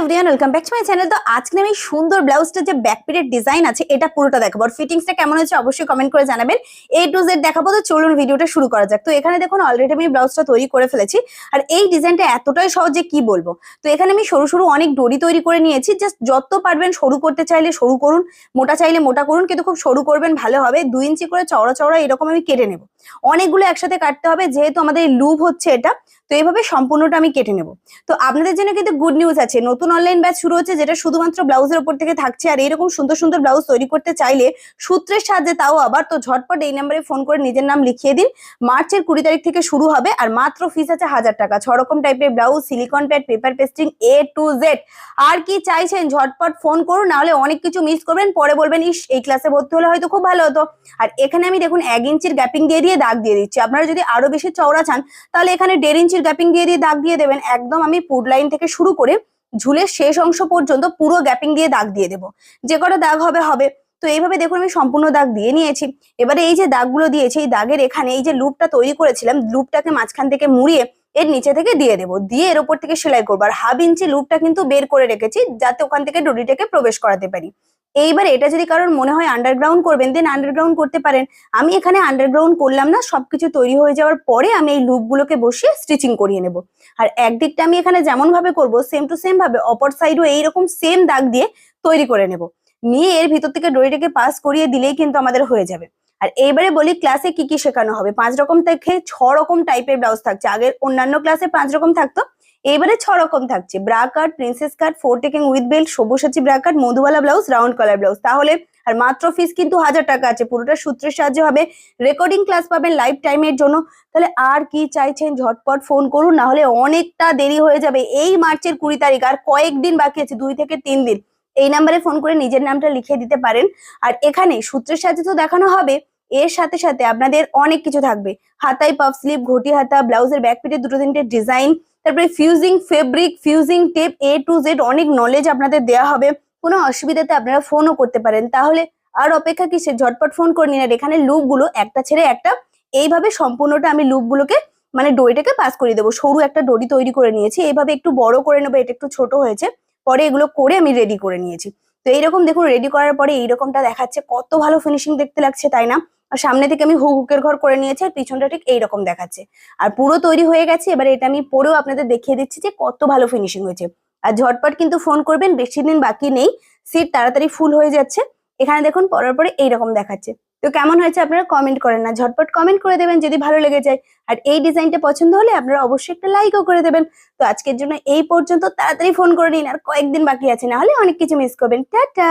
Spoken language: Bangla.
Everyone welcome back to my channel তো আজকে আমি সুন্দর ব্লাউজটা যে ব্যাক পিটের ডিজাইন আছে, এটা পুরোটা দেখাবো। আর ফিটিংসটা কেমন হচ্ছে অবশ্যই কমেন্ট করে জানাবেন। এ টু জেড দেখাবো, তো চলুন ভিডিওটা শুরু করা যাক। তো এখানে দেখুন অলরেডি আমি ব্লাউজটা তৈরি করে ফেলেছি। আর এই ডিজাইনটা এতটাই সহজ কি বলব? তো এখানে আমি সরু সরু অনেক ডরি তৈরি করে নিয়েছি। জাস্ট যত পারবেন সরু করতে চাইলে সরু করুন, মোটা চাইলে মোটা করুন, কিন্তু খুব সরু করবেন, ভালো হবে। দুই ইঞ্চি করে চওড়া চওড়া এরকম আমি কেটে নেব। অনেকগুলো একসাথে কাটতে হবে, যেহেতু আমাদের লুভ হচ্ছে এটা। তো এইভাবে সম্পূর্ণটা আমি কেটে নেব। তো আপনাদের জন্য কিন্তু গুড নিউজ আছে। নতুন অনলাইন ব্যাচ শুরু হচ্ছে, যেটা শুধুমাত্র ব্লাউজের উপর থেকে থাকছে। আর এরকম সুন্দর সুন্দর ব্লাউজ তৈরি করতে চাইলে সূত্রের সাহায্যে তাও আবার, তো ঝটপট এই নাম্বারে ফোন করে নিজের নাম লিখিয়ে দিন। মার্চের কুড়ি তারিখ থেকে শুরু হবে, আর মাত্র ফিস আছে হাজার টাকা। ছ রকম টাইপের blouse silicone pad paper pasting A to Z আর কি চাইছেন? ঝটপট ফোন করুন নাহলে অনেক কিছু মিস করবেন। পরে বলবেন, ইস, এই ক্লাসে ভর্তি হলে হয়তো খুব ভালো হতো। আর এখানে আমি দেখুন, এক ইঞ্চির গ্যাপিং দিয়ে দিয়ে দাগ দিয়ে দিচ্ছি। আপনারা যদি আরও বেশি চওড়া চান, তাহলে এখানে দেড় ইঞ্চির গ্যাপিং দিয়ে দিয়ে দাগ দিয়ে দেবেন। একদম আমি পুড লাইন থেকে শুরু করে ঝুলের শেষ অংশ পর্যন্ত পুরো গ্যাপিং দিয়ে দাগ দিয়ে দেবো। যে কটা দাগ হবে হবে। তো এইভাবে দেখুন আমি সম্পূর্ণ দাগ দিয়ে নিয়েছি। এবারে এই যে দাগগুলো দিয়েছি, এই দাগের এখানে এই যে লুপটা তৈরি করেছিলাম লুপটাকে মাঝখান থেকে মুড়িয়ে এর নিচে থেকে দিয়ে দেবো। দিয়ে এর ওপর থেকে সেলাই করব। আর হাফ ইঞ্চি লুপটা কিন্তু বের করে রেখেছি, যাতে ওখান থেকে ডরিটাকে প্রবেশ করাতে পারি। এইবার এটা যদি কারোর মনে হয় আন্ডারগ্রাউন্ড করবেন দেন আন্ডারগ্রাউন্ড করতে পারেন। আমি এখানে আন্ডারগ্রাউন্ড করলাম না, সবকিছু তৈরি হয়ে যাওয়ার পরে আমি এই লুপগুলোকে বসিয়ে স্টিচিং করিয়ে নেব। আর একদিকটা আমি এখানে যেমন ভাবে করব সেম টু সেম ভাবে অপর সাইডও এইরকম সেম দাগ দিয়ে তৈরি করে নেব। নিয়ে এর ভিতর থেকে ডরিটাকে পাস করিয়ে দিলেই কিন্তু আমাদের হয়ে যাবে। আর এইবারে বলি ক্লাসে কি কি শেখানো হবে? পাঁচ রকম থেকে ছ রকম টাইপের ব্লাউজ থাকছে। আগের অন্যান্য ক্লাসে পাঁচ রকম থাকতো এইবারে ছ রকম থাকছে। Bra cut princess cut four taking with belt Sabyasachi bra cut Madhubala blouse round collar blouse তাহলে আর মাত্র ফিস কিন্তু হাজার টাকা আছে। পুরোটা সূত্রের সাহায্যে হবে। রেকর্ডিং ক্লাস পাবেন লাইভ টাইমের জন্য। তাহলে আর কি চাইছেন? ঝটপট ফোন করুন, না হলে অনেকটা দেরি হয়ে যাবে। এই মার্চের কুড়ি তারিখ, আর কয়েকদিন বাকি আছে, দুই থেকে তিন দিন। এই নাম্বারে ফোন করে নিজের নামটা লিখে দিতে পারেন। আর এখানে সূত্রের সাহায্যে তো দেখানো হবে। এর সাথে সাথে আপনাদের অনেক কিছু থাকবে। হাতায় পাফ স্লিপ ঘটি হাতা, ব্লাউজের ব্যাক পিটে দুটো তিনটে ডিজাইন তারপরে fusing fabric fusing tape A to Z অনেক নলেজ আপনাদের দেওয়া হবে। কোনো অসুবিধাতে আপনারা ফোনও করতে পারেন। তাহলে আর অপেক্ষা কিসের? ঝটপট ফোন করে নিন। আর এখানে লুপগুলো একটা ছেড়ে একটা, এইভাবে সম্পূর্ণটা আমি লুপ গুলোকে মানে ডরিটাকে পাস করে দেবো। সরু একটা ডরি তৈরি করে নিয়েছি। এইভাবে একটু বড় করে নেব। এটা একটু ছোট হয়েছে। পরে এগুলো করে আমি রেডি করে নিয়েছি। তো এইরকম দেখুন রেডি করার পরে এইরকমটা দেখাচ্ছে। কত ভালো ফিনিশিং দেখতে লাগছে, তাই না? আর সামনে থেকে আমি হুক হুকের ঘর করে নিয়েছি আর পিছনটা ঠিক এইরকম দেখাচ্ছে। আর পুরো তৈরি হয়ে গেছে, এবার এটা আমি পরেও আপনাদের দেখিয়ে দিচ্ছি যে কত ভালো ফিনিশিং হয়েছে। আর ঝটপট কিন্তু ফোন করবেন, বেশি দিন বাকি নেই সিট তাড়াতাড়ি ফুল হয়ে যাচ্ছে। এখানে দেখুন, পরার পরে এইরকম দেখাচ্ছে। তো কেমন হয়েছে আপনারা কমেন্ট করেন না, ঝটপট কমেন্ট করে দেবেন যদি ভালো লেগে যায়। আর এই ডিজাইনটা পছন্দ হলে আপনারা অবশ্যই একটা লাইকও করে দেবেন। তো আজকের জন্য এই পর্যন্ত, তাড়াতাড়ি ফোন করে নিন, আর কয়েকদিন বাকি আছে না হলে অনেক কিছু মিস করবেন। টাটা!